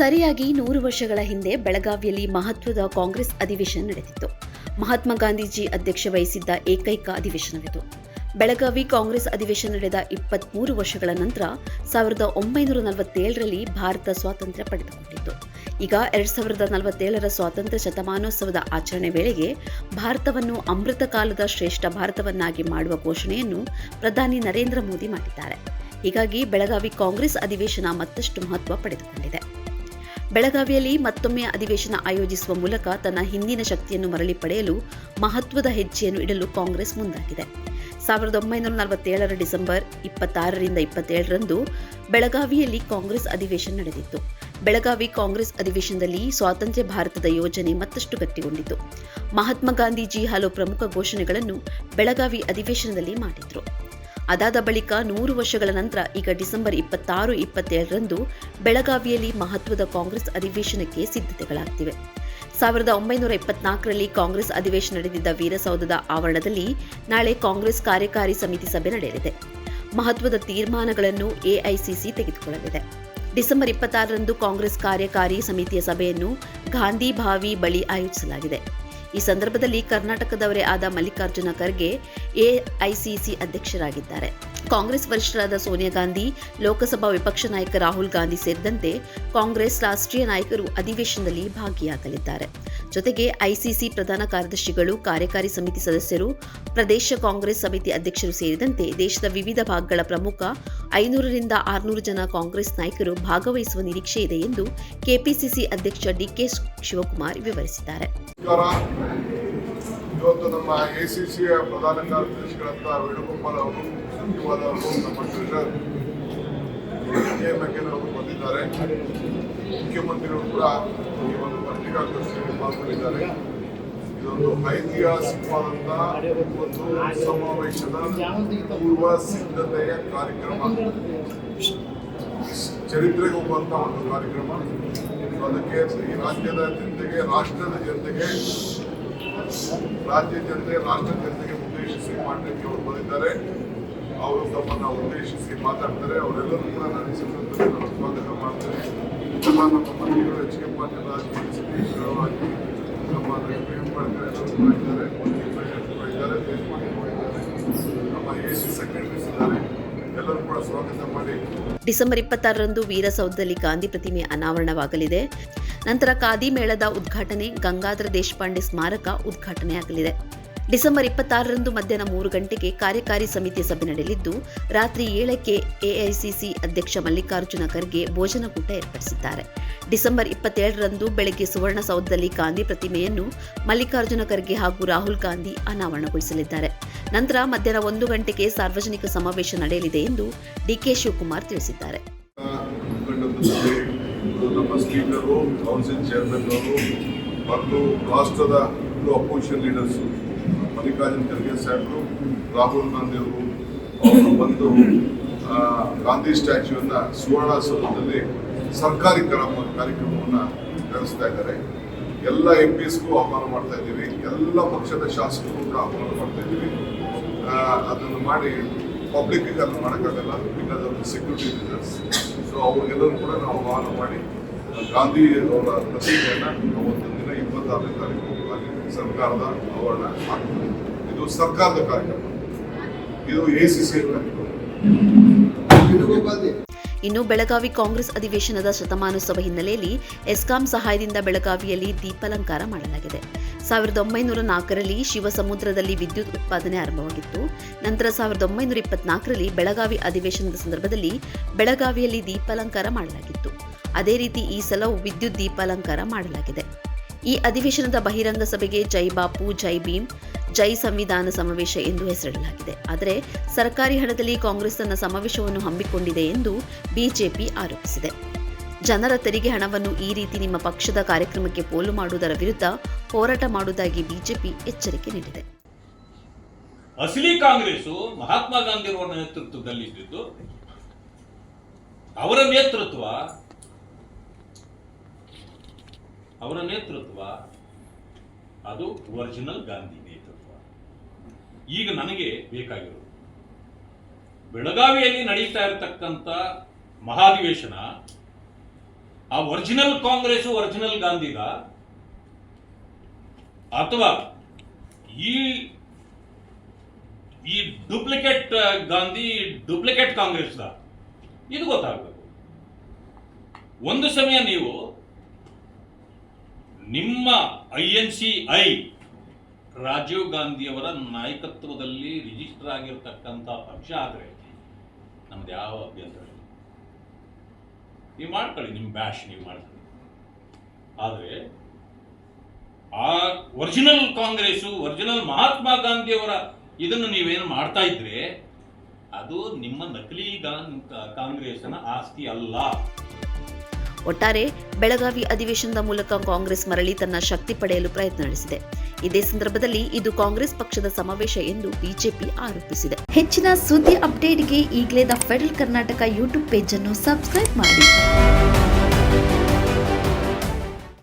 ಸರಿಯಾಗಿ ನೂರು ವರ್ಷಗಳ ಹಿಂದೆ ಬೆಳಗಾವಿಯಲ್ಲಿ ಮಹತ್ವದ ಕಾಂಗ್ರೆಸ್ ಅಧಿವೇಶನ ನಡೆದಿತ್ತು. ಮಹಾತ್ಮ ಗಾಂಧೀಜಿ ಅಧ್ಯಕ್ಷ ವಹಿಸಿದ್ದ ಏಕೈಕ ಅಧಿವೇಶನವಿದು. ಬೆಳಗಾವಿ ಕಾಂಗ್ರೆಸ್ ಅಧಿವೇಶನ ನಡೆದ ಇಪ್ಪತ್ಮೂರು ವರ್ಷಗಳ ನಂತರ ಸಾವಿರದ ಒಂಬೈನೂರ ನಲವತ್ತೇಳರಲ್ಲಿ ಭಾರತ ಸ್ವಾತಂತ್ರ್ಯ ಪಡೆದುಕೊಂಡಿತ್ತು. ಈಗ ಎರಡ್ ಸಾವಿರದ ನಲವತ್ತೇಳರ ಸ್ವಾತಂತ್ರ್ಯ ಶತಮಾನೋತ್ಸವದ ಆಚರಣೆ ವೇಳೆಗೆ ಭಾರತವನ್ನು ಅಮೃತ ಕಾಲದ ಶ್ರೇಷ್ಠ ಭಾರತವನ್ನಾಗಿ ಮಾಡುವ ಘೋಷಣೆಯನ್ನು ಪ್ರಧಾನಿ ನರೇಂದ್ರ ಮೋದಿ ಮಾಡಿದ್ದಾರೆ. ಹೀಗಾಗಿ ಬೆಳಗಾವಿ ಕಾಂಗ್ರೆಸ್ ಅಧಿವೇಶನ ಮತ್ತಷ್ಟು ಮಹತ್ವ ಪಡೆದುಕೊಂಡಿದೆ. ಬೆಳಗಾವಿಯಲ್ಲಿ ಮತ್ತೊಮ್ಮೆ ಅಧಿವೇಶನ ಆಯೋಜಿಸುವ ಮೂಲಕ ತನ್ನ ಹಿಂದಿನ ಶಕ್ತಿಯನ್ನು ಮರಳಿ ಪಡೆಯಲು ಮಹತ್ವದ ಹೆಜ್ಜೆಯನ್ನು ಇಡಲು ಕಾಂಗ್ರೆಸ್ ಮುಂದಾಗಿದೆ. ಸಾವಿರದ ಒಂಬೈನೂರ ನಲವತ್ತೇಳರ ಡಿಸೆಂಬರ್ ಇಪ್ಪತ್ತಾರರಿಂದ ಇಪ್ಪತ್ತೇಳರಂದು ಬೆಳಗಾವಿಯಲ್ಲಿ ಕಾಂಗ್ರೆಸ್ ಅಧಿವೇಶನ ನಡೆದಿತ್ತು. ಬೆಳಗಾವಿ ಕಾಂಗ್ರೆಸ್ ಅಧಿವೇಶನದಲ್ಲಿ ಸ್ವಾತಂತ್ರ್ಯ ಭಾರತದ ಯೋಜನೆ ಮತ್ತಷ್ಟು ಗಟ್ಟಿಗೊಂಡಿತು ಮಹಾತ್ಮ ಗಾಂಧೀಜಿ ಹಲವು ಪ್ರಮುಖ ಘೋಷಣೆಗಳನ್ನು ಬೆಳಗಾವಿ ಅಧಿವೇಶನದಲ್ಲಿ ಮಾಡಿದ್ರು. ಅದಾದ ಬಳಿಕ ನೂರು ವರ್ಷಗಳ ನಂತರ ಈಗ ಡಿಸೆಂಬರ್ ಇಪ್ಪತ್ತಾರು, ಇಪ್ಪತ್ತೇಳರಂದು ಬೆಳಗಾವಿಯಲ್ಲಿ ಮಹತ್ವದ ಕಾಂಗ್ರೆಸ್ ಅಧಿವೇಶನಕ್ಕೆ ಸಿದ್ಧತೆಗಳಾಗ್ತಿವೆ. ಸಾವಿರದ ಒಂಬೈನೂರ ಇಪ್ಪತ್ನಾಲ್ಕರಲ್ಲಿ ಕಾಂಗ್ರೆಸ್ ಅಧಿವೇಶನ ನಡೆದಿದ್ದ ವೀರಸೌಧದ ಆವರಣದಲ್ಲಿ ನಾಳೆ ಕಾಂಗ್ರೆಸ್ ಕಾರ್ಯಕಾರಿ ಸಮಿತಿ ಸಭೆ ನಡೆಯಲಿದೆ. ಮಹತ್ವದ ತೀರ್ಮಾನಗಳನ್ನು ಎಐಸಿಸಿ ತೆಗೆದುಕೊಳ್ಳಲಿದೆ. ಡಿಸೆಂಬರ್ ಇಪ್ಪತ್ತಾರರಂದು ಕಾಂಗ್ರೆಸ್ ಕಾರ್ಯಕಾರಿ ಸಮಿತಿಯ ಸಭೆಯನ್ನು ಗಾಂಧಿ ಭಾವಿ ಬಳಿ ಆಯೋಜಿಸಲಾಗಿದೆ. ಈ ಸಂದರ್ಭದಲ್ಲಿ ಕರ್ನಾಟಕದವರೇ ಆದ ಮಲ್ಲಿಕಾರ್ಜುನ ಖರ್ಗೆ ಎಐಸಿಸಿ ಅಧ್ಯಕ್ಷರಾಗಿದ್ದಾರೆ. ಕಾಂಗ್ರೆಸ್ ವರಿಷ್ಠರಾದ ಸೋನಿಯಾ ಗಾಂಧಿ, ಲೋಕಸಭಾ ವಿಪಕ್ಷ ನಾಯಕ ರಾಹುಲ್ ಗಾಂಧಿ ಸೇರಿದಂತೆ ಕಾಂಗ್ರೆಸ್ ರಾಷ್ಟ್ರೀಯ ನಾಯಕರು ಅಧಿವೇಶನದಲ್ಲಿ ಭಾಗಿಯಾಗಲಿದ್ದಾರೆ. ಜೊತೆಗೆ ಐಸಿಸಿ ಪ್ರಧಾನ ಕಾರ್ಯದರ್ಶಿಗಳು, ಕಾರ್ಯಕಾರಿ ಸಮಿತಿ ಸದಸ್ಯರು, ಪ್ರದೇಶ ಕಾಂಗ್ರೆಸ್ ಸಮಿತಿ ಅಧ್ಯಕ್ಷರು ಸೇರಿದಂತೆ ದೇಶದ ವಿವಿಧ ಭಾಗಗಳ ಪ್ರಮುಖ ಐನೂರರಿಂದ ಆರುನೂರು ಜನ ಕಾಂಗ್ರೆಸ್ ನಾಯಕರು ಭಾಗವಹಿಸುವ ನಿರೀಕ್ಷೆ ಇದೆ ಎಂದು ಕೆಪಿಸಿಸಿ ಅಧ್ಯಕ್ಷ ಡಿಕೆ ಶಿವಕುಮಾರ್ ವಿವರಿಸಿದ್ದಾರೆ. ಇವತ್ತು ನಮ್ಮ ಎ ಸಿ ಸಿಯ ಪ್ರಧಾನ ಕಾರ್ಯದರ್ಶಿಗಳಂತ ವೇಣುಗೋಪಾಲ್ ಅವರು ನಮ್ಮ ಎ ಅವರು ಬಂದಿದ್ದಾರೆ. ಮುಖ್ಯಮಂತ್ರಿಗಳು ಕೂಡ ಈ ಒಂದು ಪತ್ರಿಕಾಗೋಷ್ಠಿಯಲ್ಲಿ ಪಾಲ್ಗೊಂಡಿದ್ದಾರೆ. ಇದೊಂದು ಐತಿಹಾಸಿಕವಾದಂಥ ಒಂದು ಸಮಾವೇಶದ ಪೂರ್ವ ಸಿದ್ಧತೆಯ ಕಾರ್ಯಕ್ರಮ. ಚರಿತ್ರೆಗೆ ಒಂದು ಕಾರ್ಯಕ್ರಮ. ಅದಕ್ಕೆ ಈ ರಾಜ್ಯದ ಜನತೆಗೆ, ರಾಷ್ಟ್ರದ ಜನತೆಗೆ ರಾಜ್ಯ ಜನತೆ ರಾಷ್ಟ್ರ ಜನತೆಗೆ ಉದ್ದೇಶಿಸಿ ಮಾಡಲಿಕ್ಕೆ ಅವರು ಬಂದಿದ್ದಾರೆ. ಅವರು ತಮ್ಮನ್ನ ಉದ್ದೇಶಿಸಿ ಮಾತಾಡ್ತಾರೆ, ಅವರೆಲ್ಲರೂ ಕೂಡ ನಾನು ಸಂದರ್ಭದಲ್ಲಿ ಸ್ವಾಗತ ಮಾಡ್ತೇನೆ. ನಮ್ಮ ನಮ್ಮ ಮಂತ್ರಿಗಳು ಎಚ್ ಕೆ ಪಾಟೀಲ್ ಆಗಿ ಸತೀಶ್ ರಾವ್ ಆಗಿ ನಮ್ಮ ಎಲ್ಲರೂ ಇದ್ದಾರೆ ಇದ್ದಾರೆ ಇದ್ದಾರೆ ನಮ್ಮ ಎ ಸಿ ಸೆಕ್ರೆಟರೀಸ್ ಇದ್ದಾರೆ, ಎಲ್ಲರೂ ಕೂಡ ಸ್ವಾಗತ ಮಾಡಿ. ಡಿಸೆಂಬರ್ ಇಪ್ಪತ್ತಾರರಂದು ವೀರಸೌಧದಲ್ಲಿ ಗಾಂಧಿ ಪ್ರತಿಮೆ ಅನಾವರಣವಾಗಲಿದೆ. ನಂತರ ಖಾದಿ ಮೇಳದ ಉದ್ಘಾಟನೆ ಗಂಗಾಧರ ದೇಶಪಾಂಡೆ ಸ್ಮಾರಕ ಉದ್ಘಾಟನೆಯಾಗಲಿದೆ. ಡಿಸೆಂಬರ್ ಇಪ್ಪತ್ತಾರರಂದು ಮಧ್ಯಾಹ್ನ ಮೂರು ಗಂಟೆಗೆ ಕಾರ್ಯಕಾರಿ ಸಮಿತಿ ಸಭೆ ನಡೆಯಲಿದ್ದು ರಾತ್ರಿ ಏಳಕ್ಕೆ ಎಐಸಿಸಿ ಅಧ್ಯಕ್ಷ ಮಲ್ಲಿಕಾರ್ಜುನ ಖರ್ಗೆ ಭೋಜನಕೂಟ ಏರ್ಪಡಿಸಿದ್ದಾರೆ. ಡಿಸೆಂಬರ್ ಇಪ್ಪತ್ತೇಳರಂದು ಬೆಳಗ್ಗೆ ಸುವರ್ಣಸೌಧದಲ್ಲಿ ಗಾಂಧಿ ಪ್ರತಿಮೆಯನ್ನು ಮಲ್ಲಿಕಾರ್ಜುನ ಖರ್ಗೆ ಹಾಗೂ ರಾಹುಲ್ ಗಾಂಧಿ ಅನಾವರಣಗೊಳಿಸಲಿದ್ದಾರೆ. ನಂತರ ಮಧ್ಯಾಹ್ನ ಒಂದು ಗಂಟೆಗೆ ಸಾರ್ವಜನಿಕ ಸಮಾವೇಶ ನಡೆಯಲಿದೆ ಎಂದು ಡಿಕೆ ಶಿವಕುಮಾರ್ ತಿಳಿಸಿದ್ದಾರೆ. ಮತ್ತು ರಾಷ್ಟ್ರದ ಅಪೋಸಿಷನ್ ಲೀಡರ್ಸ್ ಮಲ್ಲಿಕಾರ್ಜುನ್ ಖರ್ಗೆ ಸಾಹೇಬರು ರಾಹುಲ್ ಗಾಂಧಿ ಅವರು ಅವರು ಬಂದು ಆ, ಗಾಂಧಿ ಸ್ಟ್ಯಾಚ್ಯೂವನ್ನು ಸುವರ್ಣಸೌಧದಲ್ಲಿ ಸರ್ಕಾರಿ ಕ್ರಮ ಕಾರ್ಯಕ್ರಮವನ್ನು ನಡೆಸ್ತಾ ಇದ್ದಾರೆ. ಎಲ್ಲ ಎಂ ಪಿಸ್ಗೂ ಆಹ್ವಾನ ಮಾಡ್ತಾ ಇದ್ದೀವಿ. ಎಲ್ಲ ಪಕ್ಷದ ಶಾಸಕರು ಕೂಡ ಆಹ್ವಾನ ಮಾಡ್ತಾ ಇದ್ದೀವಿ. ಅದನ್ನು ಮಾಡಿ ಪಬ್ಲಿಕ್ ಅದನ್ನು ಮಾಡೋಕ್ಕಾಗಲ್ಲ. Because of security reasons so ಅವ್ರಿಗೆಲ್ಲರೂ ಕೂಡ ನಾವು ಆಹ್ವಾನ ಮಾಡಿ ಗಾಂಧಿ ಅವರ ಪ್ರತಿಮೆಯನ್ನು ಅವತ್ತು ಅಲ್ಲಿ ಸರ್ಕಾರದ ಆವರಣ ಇದು ಸರ್ಕಾರದ ಕಾರ್ಯಕ್ರಮ. ಇದು ಎ ಸಿ ಸಿ ಇನ್ನು ಬೆಳಗಾವಿ ಕಾಂಗ್ರೆಸ್ ಅಧಿವೇಶನದ ಶತಮಾನೋತ್ಸವ ಹಿನ್ನೆಲೆಯಲ್ಲಿ ಎಸ್ಕಾಂ ಸಹಾಯದಿಂದ ಬೆಳಗಾವಿಯಲ್ಲಿ ದೀಪಾಲಂಕಾರ ಮಾಡಲಾಗಿದೆ. ಸಾವಿರದ ಒಂಬೈನೂರ ನಾಲ್ಕರಲ್ಲಿ ಶಿವಸಮುದ್ರದಲ್ಲಿ ವಿದ್ಯುತ್ ಉತ್ಪಾದನೆ ಆರಂಭವಾಗಿತ್ತು. ನಂತರ ಸಾವಿರದ ಒಂಬೈನೂರ ಇಪ್ಪತ್ನಾಲ್ಕರಲ್ಲಿ ಬೆಳಗಾವಿ ಅಧಿವೇಶನದ ಸಂದರ್ಭದಲ್ಲಿ ಬೆಳಗಾವಿಯಲ್ಲಿ ದೀಪಾಲಂಕಾರ ಮಾಡಲಾಗಿತ್ತು. ಅದೇ ರೀತಿ ಈ ಸಲವೂ ವಿದ್ಯುತ್ ದೀಪಾಲಂಕಾರ ಮಾಡಲಾಗಿದೆ. ಈ ಅಧಿವೇಶನದ ಬಹಿರಂಗ ಸಭೆಗೆ ಜೈ ಬಾಪು, ಜೈ ಭೀಮ್, ಜೈ ಸಂವಿಧಾನ ಸಮಾವೇಶ ಎಂದು ಹೆಸರಿಡಲಾಗಿದೆ. ಆದರೆ ಸರ್ಕಾರಿ ಹಣದಲ್ಲಿ ಕಾಂಗ್ರೆಸ್ ತನ್ನ ಸಮಾವೇಶವನ್ನು ಹಮ್ಮಿಕೊಂಡಿದೆ ಎಂದು ಬಿಜೆಪಿ ಆರೋಪಿಸಿದೆ. ಜನರ ತೆರಿಗೆ ಹಣವನ್ನು ಈ ರೀತಿ ನಿಮ್ಮ ಪಕ್ಷದ ಕಾರ್ಯಕ್ರಮಕ್ಕೆ ಪೋಲು ಮಾಡುವುದರ ವಿರುದ್ಧ ಹೋರಾಟ ಮಾಡುವುದಾಗಿ ಬಿಜೆಪಿ ಎಚ್ಚರಿಕೆ ನೀಡಿದೆ. ಅಸಲಿ ಕಾಂಗ್ರೆಸ್ ಮಹಾತ್ಮ ಗಾಂಧಿಯವರ ನೇತೃತ್ವದಲ್ಲಿ ಇದ್ದಿದ್ದು, ಅವರ ನೇತೃತ್ವ ಅವರ ನೇತೃತ್ವ, ಅದು ಒರಿಜಿನಲ್ ಗಾಂಧಿ ನೇತೃತ್ವ. ಈಗ ನನಗೆ ಬೇಕಾಗಿರೋದು, ಬೆಳಗಾವಿಯಲ್ಲಿ ನಡೀತಾ ಇರತಕ್ಕಂಥ ಮಹಾಧಿವೇಶನ, ಆ ಒರಿಜಿನಲ್ ಕಾಂಗ್ರೆಸ್ ಒರಿಜಿನಲ್ ಗಾಂಧಿಗ, ಅಥವಾ ಈ ಈ ಡೂಪ್ಲಿಕೇಟ್ ಗಾಂಧಿ ಡೂಪ್ಲಿಕೇಟ್ ಕಾಂಗ್ರೆಸ್ದ, ಇದು ಗೊತ್ತಾಗಬೇಕು. ಒಂದು ಸಮಯ ನೀವು ನಿಮ್ಮ I N C I Rajiv ಗಾಂಧಿಯವರ ನಾಯಕತ್ವದಲ್ಲಿ ರಿಜಿಸ್ಟರ್ ಆಗಿರ್ತಕ್ಕಂಥ ಪಕ್ಷ ಆದರೆ ನಮ್ದು ಯಾವ ಅಭ್ಯಂತರ ನೀವು ಮಾಡ್ಕೊಳ್ಳಿ ನಿಮ್ಮ ಬ್ಯಾಶ್ ನೀವು ಮಾಡ್ಕೊಳ್ಳಿ. ಆದರೆ ಆ ಒರಿಜಿನಲ್ ಕಾಂಗ್ರೆಸ್ಸು ಒರಿಜಿನಲ್ ಮಹಾತ್ಮ ಗಾಂಧಿಯವರ ಇದನ್ನು ನೀವೇನು ಮಾಡ್ತಾ ಇದ್ರೆ ಅದು ನಿಮ್ಮ ನಕಲಿ ಕಾಂಗ್ರೆಸ್ನ ಆಸ್ತಿ ಅಲ್ಲ. ಒಟ್ಟಾರೆ ಬೆಳಗಾವಿ ಅಧಿವೇಶನದ ಮೂಲಕ ಕಾಂಗ್ರೆಸ್ ಮರಳಿ ತನ್ನ ಶಕ್ತಿ ಪಡೆಯಲು ಪ್ರಯತ್ನ ನಡೆಸಿದೆ. ಇದೇ ಸಂದರ್ಭದಲ್ಲಿ ಇದು ಕಾಂಗ್ರೆಸ್ ಪಕ್ಷದ ಸಮಾವೇಶ ಎಂದು ಬಿಜೆಪಿ ಆರೋಪಿಸಿದೆ. ಹೆಚ್ಚಿನ ಸುದ್ದಿ ಅಪ್ಡೇಟ್ಗೆ ಈಗಲೇ the Federal Karnataka YouTube page ಅನ್ನು ಸಬ್ಸ್ಕ್ರೈಬ್ ಮಾಡಿ.